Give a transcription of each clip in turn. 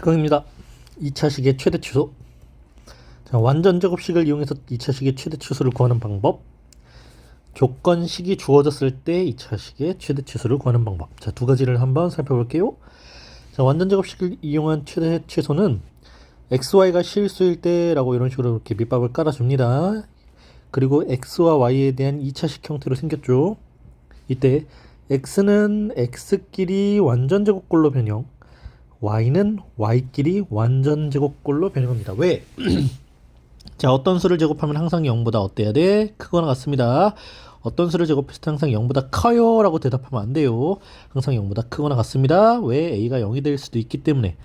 특강입니다. 2차식의 최대 취소. 자, 완전 제곱식을 이용해서 2차식의 최대 취소를 구하는 방법. 조건식이 주어졌을 때 2차식의 최대 취소를 구하는 방법. 자, 두 가지를 한번 살펴볼게요. 자, 완전 제곱식을 이용한 최대 최소는 xy가 실수일 때라고 이런 식으로 이렇게 밑밥을 깔아줍니다. 그리고 x와 y에 대한 2차식 형태로 생겼죠. 이때 x는 x끼리 완전 제곱꼴로 변형, y는 y끼리 완전 제곱꼴로 변형합니다. 왜? 자, 어떤 수를 제곱하면 항상 0보다 어때야 돼? 크거나 같습니다. 어떤 수를 제곱했을 때 항상 0보다 커요 라고 대답하면 안 돼요. 항상 0보다 크거나 같습니다. 왜? a가 0이 될 수도 있기 때문에.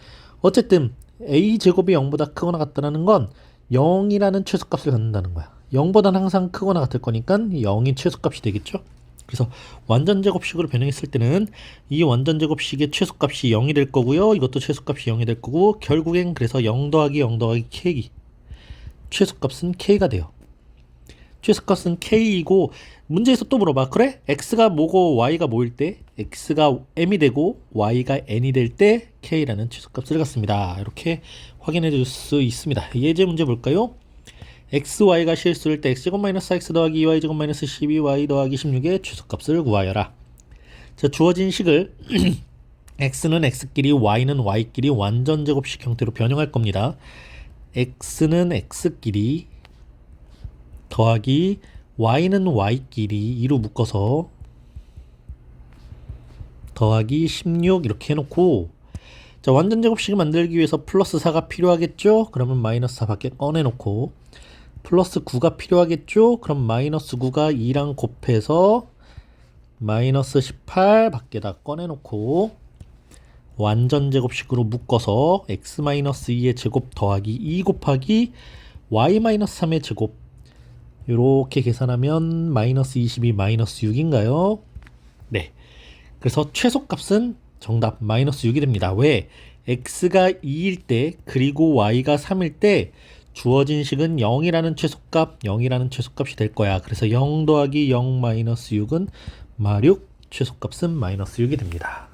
어쨌든 a 제곱이 0보다 크거나 같다는 건 0이라는 최소값을 갖는다는 거야. 0보다는 항상 크거나 같을 거니까 0이 최소값이 되겠죠? 그래서 완전 제곱식으로 변형했을 때는 이 완전 제곱식의 최소값이 0이 될 거고요. 이것도 최소값이 0이 될 거고 결국엔 그래서 0 더하기 0 더하기 k이 최소값은 k가 돼요. 최소값은 k이고 문제에서 또 물어봐. 그래? x가 뭐고 y가 뭐일 때 x가 m이 되고 y가 n이 될 때 k라는 최소값을 갖습니다. 이렇게 확인해 줄 수 있습니다. 예제 문제 볼까요? X, y가 실수일 때 x제곱 마이너스 x 더하기 2y제곱 마이너스 12y 더하기 16의 최소값을 구하여라. 자, 주어진 식을 x는 x끼리 y는 y끼리 완전 제곱식 형태로 변형할 겁니다. x는 x끼리 더하기 y는 y끼리 2로 묶어서 더하기 16 이렇게 해놓고 자 완전 제곱식을 만들기 위해서 플러스 4가 필요하겠죠? 그러면 마이너스 4 밖에 꺼내놓고 플러스 9가 필요하겠죠? 그럼 마이너스 9가 2랑 곱해서 마이너스 18 밖에다 꺼내놓고 완전 제곱식으로 묶어서 x 마이너스 2의 제곱 더하기 2 곱하기 y 마이너스 3의 제곱 이렇게 계산하면 마이너스 22 마이너스 6인가요? 네. 그래서 최소값은 정답 마이너스 6이 됩니다. 왜? x가 2일 때 그리고 y가 3일 때 주어진 식은 0이라는 최소값, 0이라는 최소값이 될 거야. 그래서 0 더하기 0 마이너스 6은 마륙, 최소값은 마이너스 6이 됩니다.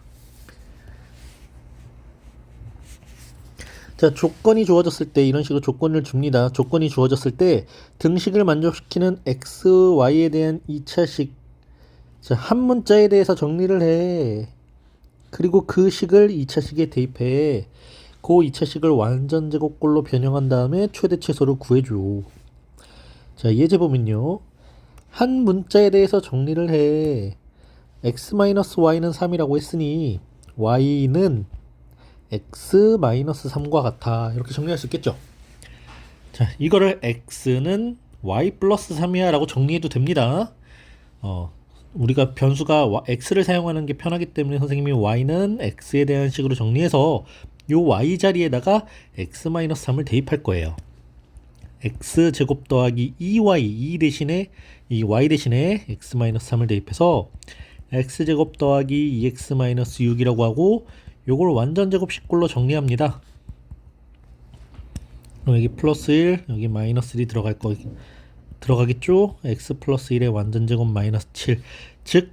자, 조건이 주어졌을 때 이런 식으로 조건을 줍니다. 조건이 주어졌을 때 등식을 만족시키는 x, y에 대한 2차식 자, 한 문자에 대해서 정리를 해. 그리고 그 식을 2차식에 대입해. 그 2차식을 완전 제곱꼴로 변형한 다음에 최대 최소를 구해줘. 자, 예제 보면요. 한 문자에 대해서 정리를 해. x-y는 3이라고 했으니 y는 x-3과 같아. 이렇게 정리할 수 있겠죠? 자, 이거를 x는 y 플러스 3이야 라고 정리해도 됩니다. 어, 우리가 변수가 x를 사용하는 게 편하기 때문에 선생님이 y는 x에 대한 식으로 정리해서 요 y 자리에다가 x-3을 대입할 거예요. x 제곱 더하기 2y 2 대신에 이 y 대신에 x-3을 대입해서 x 제곱 더하기 2x-6이라고 하고 요걸 완전 제곱식꼴로 정리합니다. 그럼 여기 플러스 1, 여기 마이너스 1이 들어갈 거 들어가겠죠? x 플러스 1의 완전 제곱 마이너스 7. 즉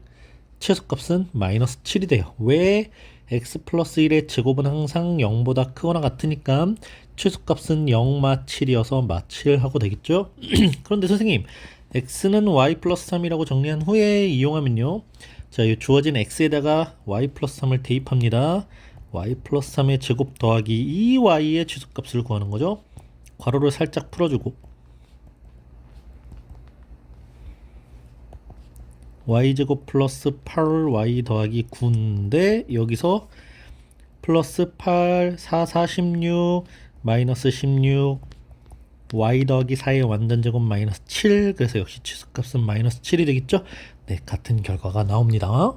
최소값은 마이너스 7이 돼요. 왜? x 플러스 1의 제곱은 항상 0보다 크거나 같으니까 최소값은 0 마 7이어서 마 7 하고 되겠죠? 그런데 선생님 x는 y 플러스 3이라고 정리한 후에 이용하면요. 자, 이 주어진 x에다가 y 플러스 3을 대입합니다. y 플러스 3의 제곱 더하기 2y의 최소값을 구하는 거죠. 괄호를 살짝 풀어주고 y제곱 플러스 8y 더하기 9인데 여기서 플러스 8, 4, 4, 16, 마이너스 16 y 더하기 4의 완전 제곱 마이너스 7 그래서 역시 최소값은 마이너스 7이 되겠죠? 네 같은 결과가 나옵니다